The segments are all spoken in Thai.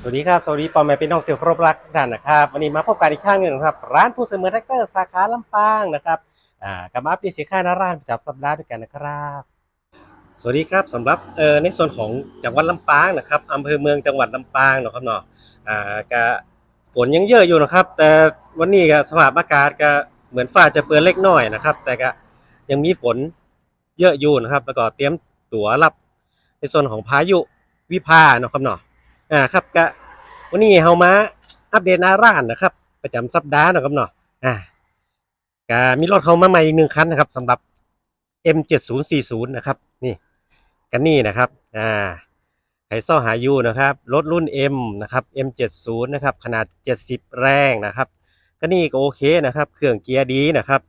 สวัสดีครับ สวัสดีปอมแม่เป็นน้องเตียวครบรักท่านนะครับ วันนี้มาพบกันอีกครั้งหนึ่งนะครับ ร้านผู้เสมอแท็กเตอร์สาขาลำปางนะครับอ่ากับมาอัปเดตสินค้าหน้าร้านประจำสัปดาห์ด้วยกันนะครับ สวัสดีครับสำหรับเอ่อในส่วนของจังหวัดลำปางนะครับอำเภอเมืองจังหวัดลำปางเนาะครับเนาะอ่ากะฝนยังเยอะอยู่นะครับ แต่วันนี้ก็สภาพอากาศก็เหมือนฟ้าจะเปิดเล็กน้อยนะครับ แต่ก็ยังมีฝนเยอะอยู่นะครับ แล้วก็เตรียมตั๋วรับในส่วนของพายุวิภาเนาะครับเนาะ อ่าครับก็วันนี้เฮามาอัปเดตหน้าร้านนะครับ ประจำสัปดาห์นะครับเนาะอ่าก็มีรถเข้ามาใหม่อีกหนึ่งคันนะครับสำหรับ M7040 นะครับ นี่กันนี่นะครับอ่าใครซ่อหายูนะครับรถรุ่น M นะครับ M70 นะครับ ขนาด 70 แรงนะครับก็นี่ก็โอเคนะครับ เครื่องเกียร์ดีนะครับ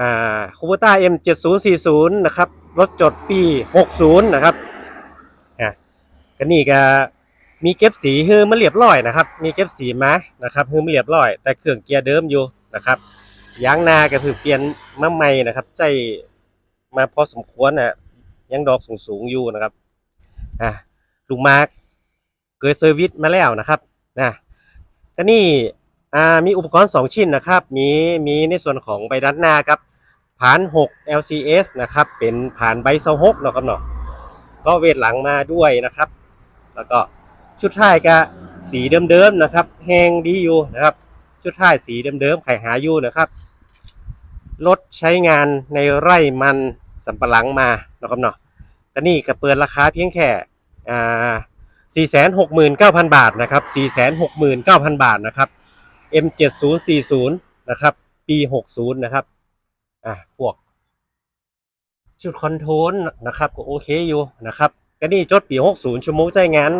อ่าคูเปอร์ต้า M7040 นะครับ รถจดปี 60 นะครับอ่าก็นี่ก็ มีเก็บสีฮือมาเรียบร้อยนะครับ มีเก็บสีมานะครับฮือมาเรียบร้อย แต่เครื่องเกียร์เดิมอยู่นะครับยางนาก็คือเปลี่ยนมาใหม่นะครับ ใจมาพอสมควรนะยังดอกสูงสูงอยู่นะครับอะลูกมาร์กเกิดเซอร์วิสมาแล้วนะครับนะก็นี่อ่ามีอุปกรณ์ 2 ชิ้นนะครับ มีมีในส่วนของใบด้านหน้าครับผ่าน 6 LCS นะครับ เป็นผ่านใบเซาหกเนาะครับเนาะก็เวทหลังมาด้วยนะครับ แล้วก็ ชุดท้ายก็สีเดิมๆนะครับ แห้งดีอยู่นะครับ ชุดท้ายสีเดิมๆไข่หาอยู่นะครับรถใช้งานในไร่มันสำปะหลังมานะครับเนาะก็นี่ก็เปิดราคาเพียงแค่อ่า469,000 บาทนะครับ 469,000 บาทนะครับ M7040 นะครับ ปี 60 นะครับ อะ พวก จุดคอนโทรลนะครับ ก็โอเคอยู่นะครับก็นี่จดปี 60 ชั่วโมงใจงาน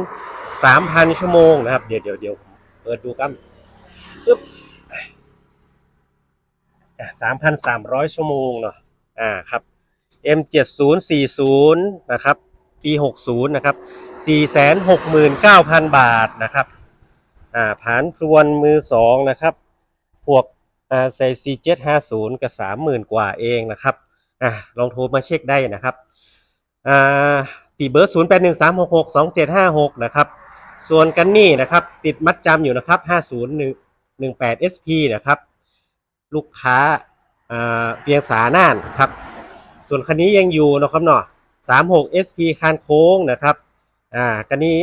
3,000ชั่วโมงนะครับ เดี๋ยวเดี๋ยวเดี๋ยวเปิดดูกันปึ๊บอะ3,300ชั่วโมงเนาะอ่าครับ M7040 นะครับ ปี 60 นะครับ 469,000 บาทนะครับ อ่าผ่านพรวนมือ 2 นะครับพวกอ่าใส่ C750 ก็30,000 กว่าเองนะครับ อะลองโทรมาเช็คได้นะครับ อ่าตีเบอร์ 0 8 1 3 6 6 2 7 5 6 นะครับ ส่วนกันนี่นะครับ ติดมัดจำอยู่นะครับ 5018 SP นะครับ ลูกค้าอ่าเพียงสาน่านครับ ส่วนคันนี้ยังอยู่นะครับเนาะ36 SP คานโค้งนะครับอ่ากันนี้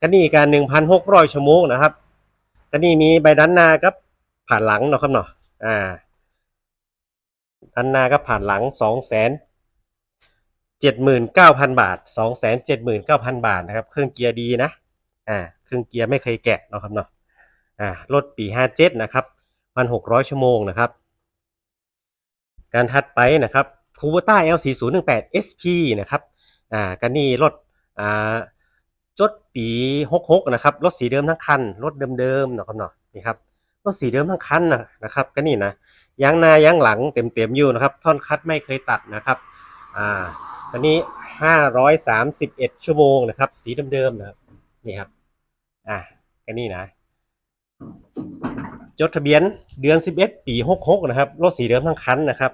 กันนี่กัน1,600ชั่วโมงนะครับกันนี่มีใบด้านหน้ากับผ่านหลังนะครับเนาะอ่าอันนาก็ผ่านหลังสองแสนเจ็ดหมื่นเก้าพันบาทสองแสนเจ็ดหมื่นเก้าพันบาทนะครับ เครื่องเกียร์ดีนะ อ่าเครื่องเกียร์ไม่เคยแกะเนาะครับเนาะอ่ารถปีห้าเจ็ดนะครับพันหกร้อยชั่วโมงนะครับ การถัดไปนะครับคูเบต้า L 4 0 1 8 SP นะครับอ่ากันนี่รถอ่าจดปีหกหกนะครับรถสีเดิมทั้งคันรถเดิมๆเนาะครับเนาะนี่ครับรถสีเดิมทั้งคันนะนะครับก็นี่นะยางหน้ายางหลังเต็มๆอยู่นะครับ ท่อนคัดไม่เคยตัดนะครับอ่าตอนนี้ห้าร้อยสามสิบเอ็ดชั่วโมงนะครับ สีเดิมๆนะครับนี่ครับ อ่าก็นี่นะ จดทะเบียนเดือนสิบเอ็ดปีหกหกนะครับ รถสีเดิมทั้งคันนะครับ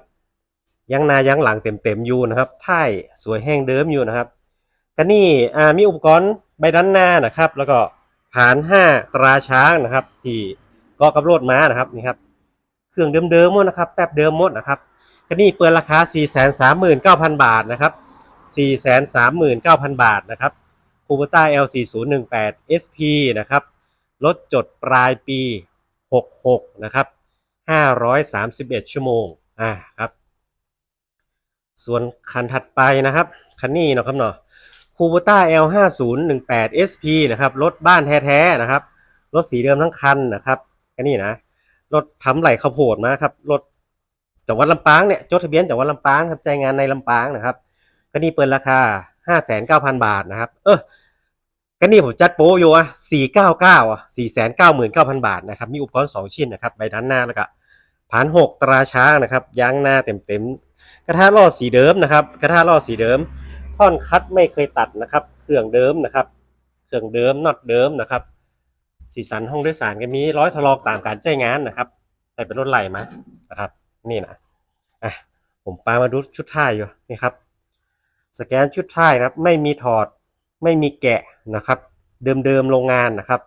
ยางหน้ายางหลังเต็มๆอยู่นะครับท้ายสวยแห้งเดิมอยู่นะครับก็นี่อ่ามีอุปกรณ์ใบด้านหน้านะครับ แล้วก็ผ่านห้าตราช้างนะครับ ที่ก็กับรถม้านะครับนี่ครับเครื่องเดิมๆหมดนะครับ แป๊บเดิมหมดนะครับก็นี่เปิดราคา 439,000 บาทนะครับ 439,000 บาทนะครับ คูเปต้า L4018 SP นะครับรถจดปลายปี 66 นะครับ 531 ชั่วโมง อ่า ครับ ส่วนคันถัดไปนะครับ คันนี้เนาะครับเนาะคูเปต้า L5018 SP นะครับ รถบ้านแท้ๆ นะครับ รถสีเดิมทั้งคันนะครับก็นี่นะ รถทำไหลข้าวโพดมาครับ รถจังหวัดลำปางเนี่ย จดทะเบียนจังหวัดลำปางครับใจงานในลำปางนะครับก็นี่เปิดราคาห้าแสนเก้าพันบาทนะครับ เออ ก็นี่ผมจัดโปรอยู่อะสี่เก้าเก้าอะสี่แสนเก้าหมื่นเก้าพันบาทนะครับ มีอุปกรณ์สองชิ้นนะครับ ใบด้านหน้าแล้วก็ผ่านหกตราช้างนะครับยางหน้าเต็มเต็มกระทะล้อสีเดิมนะครับ กระทะล้อสีเดิม ท่อนคัดไม่เคยตัดนะครับ เครื่องเดิมนะครับ เครื่องเดิมน็อตเดิมนะครับ สีสันห้องโดยสารก็มีร้อยทะลอกตามการใช้งานนะครับแต่เป็นรถไหลมานะครับ นี่นะอะผมปามาดูชุดท้ายอยู่นี่ครับ สแกนชุดท้ายนะครับ ไม่มีถอด ไม่มีแกะนะครับ เดิมๆโรงงานนะครับ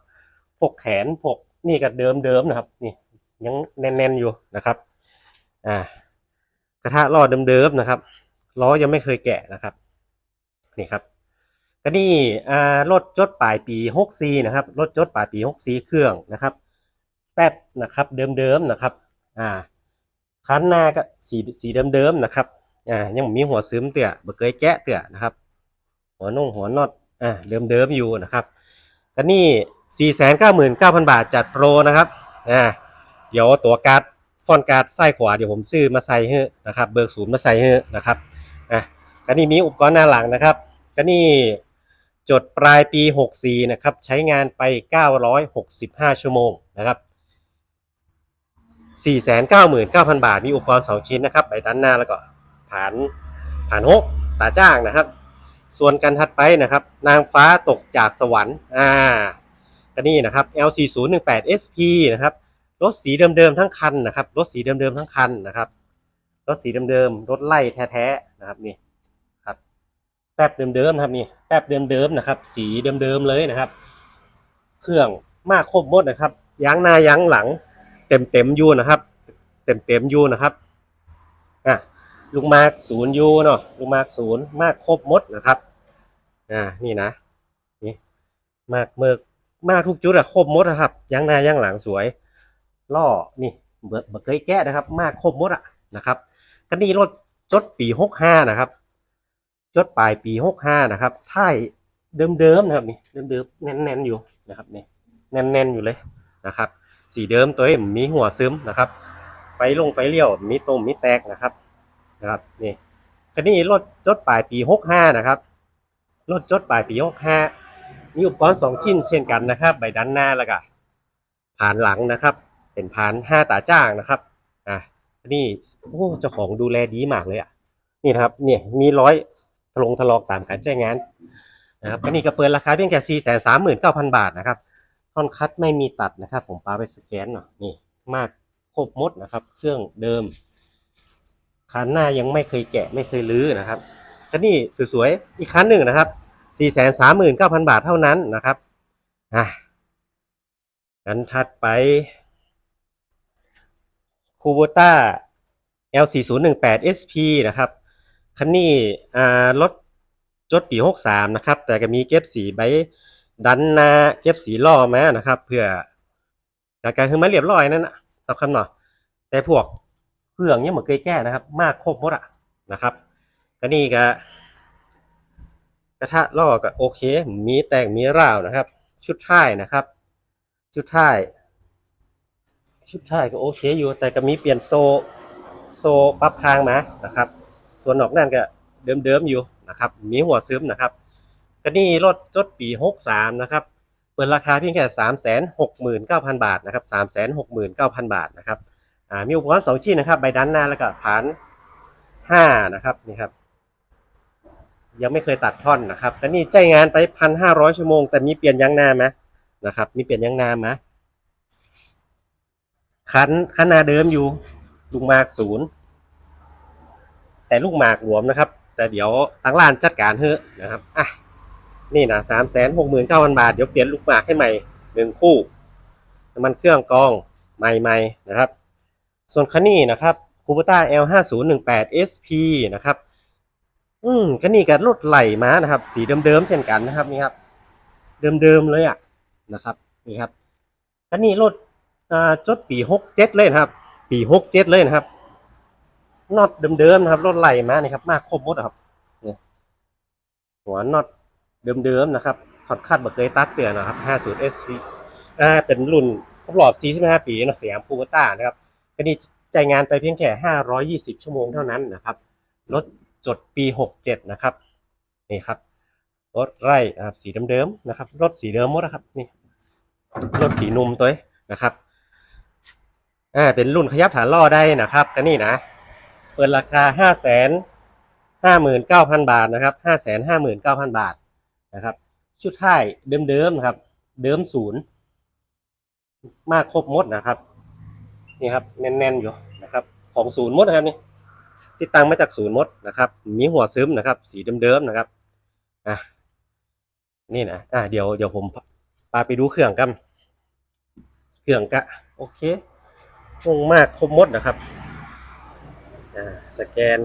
พวกแขนพวกนี่ก็เดิมๆนะครับนี่ยังแน่นๆอยู่นะครับอ่ากระทะล้อเดิมๆนะครับล้อยังไม่เคยแกะนะครับนี่ครับก็นี่อ่ารถจดปลายปี 64 นะครับรถจดปลายปี 64 เครื่องนะครับแป๊บนะครับเดิมๆนะครับอ่าคันหน้าก็สีสีเดิมๆนะครับอ่ายังมีหัวซึมเตี่ยบเคยแกะเตี่ยนะครับ หัวนุ่งหัวน็อต อ่าเดิมๆอยู่นะครับก็นี่ 499,000 บาทจัดโปรนะครับอ่าเดี๋ยวตัวการ์ดฟอนการ์ดไส้ขวาเดี๋ยวผมซื้อมาใส่ให้นะครับเบิกศูนย์มาใส่ให้นะครับอะก็นี่มีอุปกรณ์หน้าหลังนะครับก็นี่จดปลายปี 64 นะครับ ใช้งานไป 965 ชั่วโมงนะครับ 499,000 บาท มีอุปกรณ์ 2 ชิ้นนะครับ ใบด้านหน้าแล้วก็ผ่านผ่านหกตาจ้างนะครับ ส่วนกันถัดไปนะครับ นางฟ้าตกจากสวรรค์อ่าก็นี่นะครับ L4018 SP นะครับรถสีเดิมๆทั้งคันนะครับรถสีเดิมๆทั้งคันนะครับรถสีเดิมๆรถไล่แท้ๆนะครับนี่ครับแป๊บเดิมๆนะครับนี่แป๊บเดิมๆนะครับ สีเดิมๆเลยนะครับ เครื่องมากครบหมดนะครับยางหน้ายางหลัง เต็มๆอยู่นะครับ เต็มๆอยู่นะครับอะ ลูกมาร์กศูนย์ยูเนาะลูกมาร์กศูนย์มากครบมดนะครับอ่านี่นะนี่มากเมือกมากทุกจุดอะครบมดนะครับยางหน้ายางหลังสวยล่อนี่เบิร์เบิร์เคยแก้นะครับ มากครบมดอะนะครับก็นี่รถจดปีหกห้านะครับจดปลายปีหกห้านะครับท้ายเดิมๆนะครับนี่เดิมๆแน่นๆอยู่นะครับนี่แน่นๆอยู่เลยนะครับ สีเดิมตัวเองมีหัวซึมนะครับ ไฟลงไฟเลี้ยวมีตมมีแตกนะครับ นะครับนี่ก็นี่รถจดปลายปีหกห้านะครับรถจดปลายปีหกห้ามีอุปกรณ์สองชิ้นเช่นกันนะครับ ใบด้านหน้าแล้วก็ผ่านหลังนะครับ เป็นผ่านห้าตาจ้างนะครับอะนี่โอ้เจ้าของดูแลดีมากเลยอะนี่นะครับเนี่ยมีร้อยทะลงทะลอกตามการใช้งานนะครับก็นี่ก็เปิดราคาเพียงแค่สี่แสนสามหมื่นเก้าพันบาทนะครับท่อนคัดไม่มีตัดนะครับ ผมปาไปสแกนหน่อยนี่มากครบมดนะครับ เครื่องเดิม คันหน้ายังไม่เคยแกะไม่เคยลื้อนะครับคันนี้สวยๆอีกคันหนึ่งนะครับสี่แสนสามหมื่นเก้าพันบาทเท่านั้นนะครับอะกันถัดไปคูโบต้า L4018 SP นะครับคันนี้อ่ารถจดปี 63 นะครับ แต่ก็มีเก็บสีใบดันนาเก็บสีล่อมานะครับ เพื่อจากการคือมาเรียบร้อยนั่นนะสำคัญหน่อยแต่พวก เครื่องเนี่ยเหมือนเคยแก้นะครับ มากครบหมดอะนะครับก็นี่ก็กระทะล่อก็โอเค มีแต่งมีร่าวนะครับ ชุดท้ายนะครับ ชุดท้าย ชุดท้ายก็โอเคอยู่ แต่ก็มีเปลี่ยนโซ โซปรับคางมานะครับ ส่วนนอกนั่นก็เดิมๆอยู่นะครับ มีหัวซึมนะครับก็นี่รถจดปี 63 นะครับ เปิดราคาเพียงแค่ 369,000 บาทนะครับ 369,000 บาทนะครับ มีอุปกรณ์สองชิ้นนะครับ ใบด้านหน้าแล้วก็ผาน5นะครับนี่ครับ ยังไม่เคยตัดท่อนนะครับ แต่นี่ใจงานไป1,500ชั่วโมง แต่มีเปลี่ยนยางหน้าไหมนะครับ มีเปลี่ยนยางหน้าไหมคันคันนาเดิมอยู่ ลูกหมากศูนย์แต่ลูกหมากรวมนะครับ แต่เดี๋ยวทางร้านจัดการเฮ้นะครับอะนี่นะสามแสนหกหมื่นเก้าพันบาท เดี๋ยวเปลี่ยนลูกหมากให้ใหม่หนึ่งคู่น้ำมันเครื่องกองใหม่ๆนะครับ ส่วนคันนี้นะครับคูปต้า L ห้าศูนย์หนึ่งแปด SP นะครับ อืมคันนี้กับรถไหลมานะครับ สีเดิมๆเช่นกันนะครับนี่ครับ เดิมๆเลยอะนะครับนี่ครับคันนี้รถอ่าจดปีหกเจ็ดเลยนะครับ ปีหกเจ็ดเลยนะครับน็อตเดิมๆนะครับรถไหลมานี่ครับมากครบหมดครับเนี่ยหัวน็อตเดิมๆนะครับถอดคัดบักเกยตักเตือนนะครับ 50 SP อ่าเป็นรุ่นครบรอบ45ปีนะเสียงพูต้านะครับ ก็นี่จ่ายงานไปเพียงแค่ 520 ชั่วโมงเท่านั้นนะครับรถจดปี 67 นะครับนี่ครับรถไร่นะครับสีเดิมๆนะครับรถสีเดิมหมดนะครับนี่รถสีนุ่มตัวนะครับอ่าเป็นรุ่นขยับฐานล่อได้นะครับก็นี่นะเปิดราคาห้าแสนห้าหมื่นเก้าพันบาทนะครับห้าแสนห้าหมื่นเก้าพันบาทนะครับ ชุดท้ายเดิมๆนะครับ เดิมศูนย์มากครบหมดนะครับ นี่ครับแน่นๆอยู่นะครับ ของศูนย์มดนะครับนี่ติดตั้งมาจากศูนย์มดนะครับ มีหัวซึมนะครับ สีเดิมๆนะครับอะนี่นะอ่าเดี๋ยวเดี๋ยวผมพาไปดูเครื่องกันเครื่องกะโอเคคงมากคมมดนะครับอ่าสแกน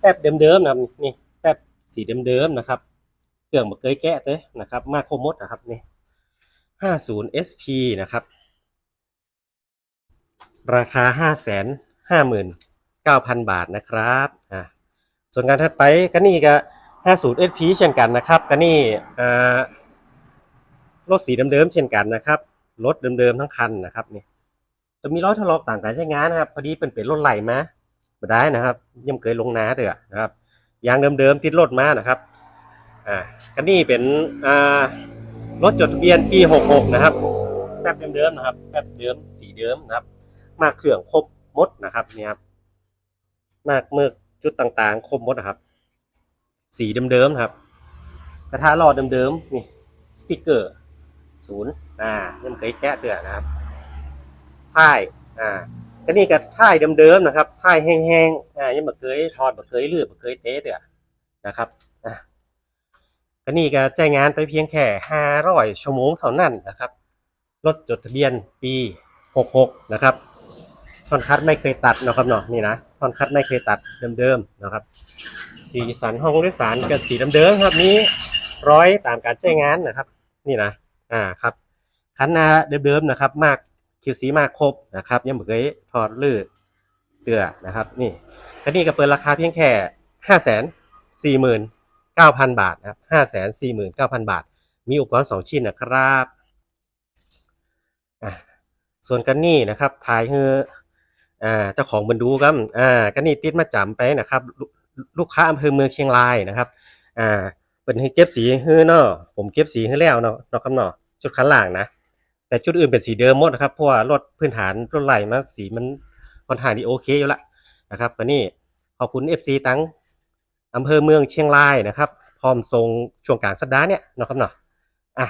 แป๊บเดิมๆนะครับนี่แป๊บสีเดิมๆนะครับเครื่องมาเคยแกะเลยนะครับ มากคมมดนะครับนี่ 50 SP นะครับ ราคา 5 5 9 0 0 0 บาทนะครับอ่าส่วนงานถัดไปก็นี่ก็50 SP เช่นกันนะครับก็นี่อ่ารถสีเดิมๆเช่นกันนะครับรถเดิมๆทั้งคันนะครับนี่จะมีล้อทะลอกต่างการใช้งานนะครับ พอดีเป็นเป็นรถไหลมาไม่ได้นะครับยังเคยลงน้าเด้อนะครับยางเดิมๆติดรถมานะครับอ่าก็นี่เป็นอ่ารถจดทะเบียนปี 66 นะครับแป๊บเดิมๆนะครับแป๊บเดิมสีเดิมนะครับ มากเครื่องครบหมดนะครับเนี่ยครับมากเมือกจุดต่างๆ ครบหมดนะครับ สีเดิมๆครับ กระทะหลอดเดิมๆนี่สติกเกอร์ศูนย์อ่ายังเคยแกะเตือนะครับท้ายอ่าก็นี่ก็ท้ายเดิมๆนะครับท้ายแห้งๆอ่ายังบ่เคยทอดบ่เคยลืบบ่เคยเตะเตือนะครับอ่าก็นี่ก็ใจงานไปเพียงแค่500ชั่วโมงเท่านั้นนะครับรถจดทะเบียนปี 66 นะครับ ท่อนคัดไม่เคยตัดนะครับเนาะนี่นะท่อนคัดไม่เคยตัดเดิมๆนะครับ สีสันห้องโดยสารกับสีเดิมๆครับนี้ร้อยตามการใช้งานนะครับ นี่นะอ่าครับคันหน้าเดิมๆนะครับ มากคิวสีมากครบนะครับยังไม่เคยถอดลืดเตือนะครับ นี่คันนี้ก็เปิดราคาเพียงแค่ห้าแสนสี่หมื่นเก้าพันบาทนะครับห้าแสนสี่หมื่นเก้าพันบาท มีอุปกรณ์สองชิ้นนะครับอ่าส่วนกันนี่นะครับถ่ายเฮือ อ่าเจ้าของบรรดูครับอ่ากันนี่ติดมาจำไปนะครับ ลูกค้าอำเภอเมืองเชียงรายนะครับอ่าเป็นให้เก็บสีให้เนาะผมเก็บสีให้แล้วเนาะเนาะครับเนาะชุดคันล่างนะ แต่ชุดอื่นเป็นสีเดิมหมดนะครับเพราะว่ารถพื้นฐานรถไหลมาสีมันค่อนข้างดีโอเคอยู่ละนะครับวันนี้ขอบคุณ FC ตั้งอำเภอเมืองเชียงรายนะครับพร้อมส่งช่วงกลางสัปดาห์เนี่ยเนาะครับเนาะอะ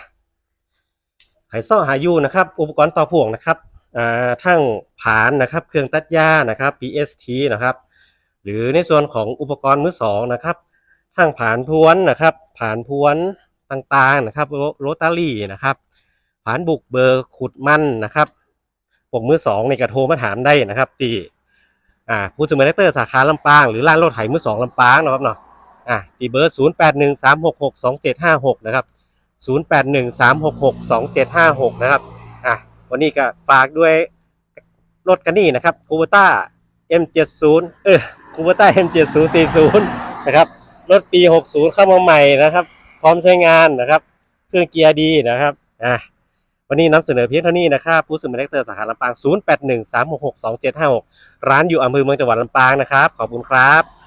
ไขซ่อหายูนะครับ อุปกรณ์ต่อพ่วงนะครับ ทั้งผานนะครับ เครื่องตัดหญ้านะครับ PST นะครับ หรือในส่วนของอุปกรณ์มือสองนะครับทั้งผานพวนนะครับ ผานพวนต่างๆนะครับโรตารี่นะครับ ผานบุกเบอร์ขุดมันนะครับพวกมือสองในกระโทรมาถามได้นะครับตีอ่าผู้สมัครเตอร์สาขาลำปางหรือร้านรถไถมือสองลำปางนะครับเนาะอ่าตีเบอร์ศูนย์แปดหนึ่งสามหกหกสองเจ็ดห้าหกนะครับศูนย์แปดหนึ่งสามหกหกสองเจ็ดห้าหกนะครับ วันนี้ก็ฝากด้วยรถกันนี่นะครับคูเบต้า M70 เออคูเบต้า M7040 นะครับรถปี 60 เข้ามาใหม่นะครับ พร้อมใช้งานนะครับ เครื่องเกียร์ดีนะครับอะวันนี้นำเสนอเพียงเท่านี้นะครับผู้สื่อมวลชนสาขาลำปาง 0813662756 ร้านอยู่อำเภอเมืองจังหวัดลำปางนะครับ ขอบคุณครับ